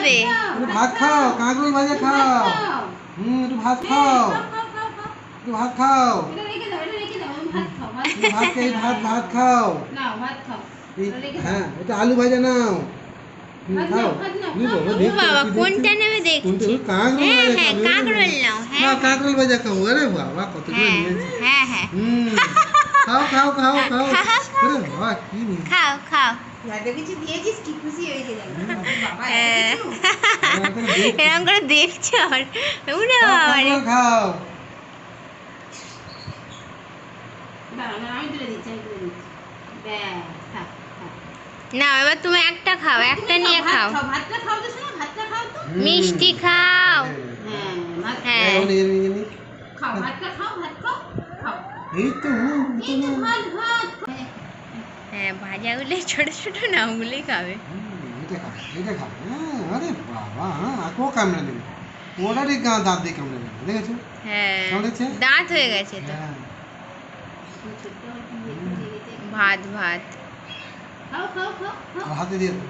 নেবে একটু ভাত খাও কাঁকরোল ভাজা খাও হুম একটু ভাত খাও একটু ভাত খাও একটু ভাত খেয়ে ভাত ভাত খাও এই- হ্যাঁ এটা আলু ভাজা নাও হুম, ভাত খাও নাও, ভাত নাও, নিবো, খাও, ও খাও। দেখতে, বাবা কি কোনটা দেখতে? নেবে কোনটা? দেখছি ওই কাঁকরোল হ্যাঁ ভাজা হ্যাঁ খাবে, কাঁকরোল নাও না হ্যাঁ কাঁকরোল ভাজা খাব আরে বাবা কতগুলো হ্যাঁ নিয়েছি হ্যাঁ হ্যাঁ হুম খাও খাও খাও খাও। বাবা কি নিয়ে খাও খাও। হ্যাঁ। এরকম করে দেখছ আর খাও। না এবার তুমি একটা খাও একটা নিয়ে খাও। ভাতটা খাও তো খাও তো। মিষ্টি খাও। হ্যাঁ ভাত হ্যাঁ। এই, তো হ্যাঁ ভাজাগুলো ছোট ছোট না ওগুলোই খাবে। এটা এটা হ্যাঁ আরে বাবা হ্যাঁ আর কামড়ে নেবে ওটা দাঁত দিয়ে কামড়ে নেবে দেখেছ? হ্যাঁ দাঁত হয়ে গেছে তো। হ্যাঁ। ভাত ভাত। খাও খাও খাও খাও। আর হাতে দিয়ে দাও।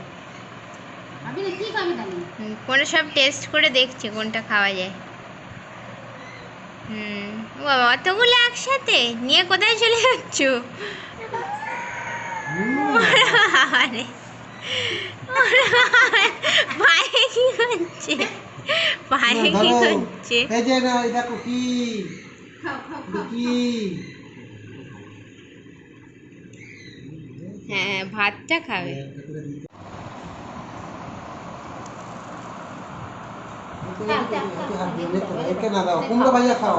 আমি না কি খাবি তাহলে? হুম, কোনটা সব টেস্ট করে দেখছে কোনটা খাওয়া যায়। হুম। বাবা অতগুলো একসাথে? নিয়ে কোথায় চলে যাচ্ছ? পায়ে কি করছে পায়ে কি ধরো। করছে এই যে না এই দেখো কি? খাও খাও এটা খাও কি? হ্যাঁ ভাতটা খাবে। না দাও। কুমড়ো ভাজা খাও।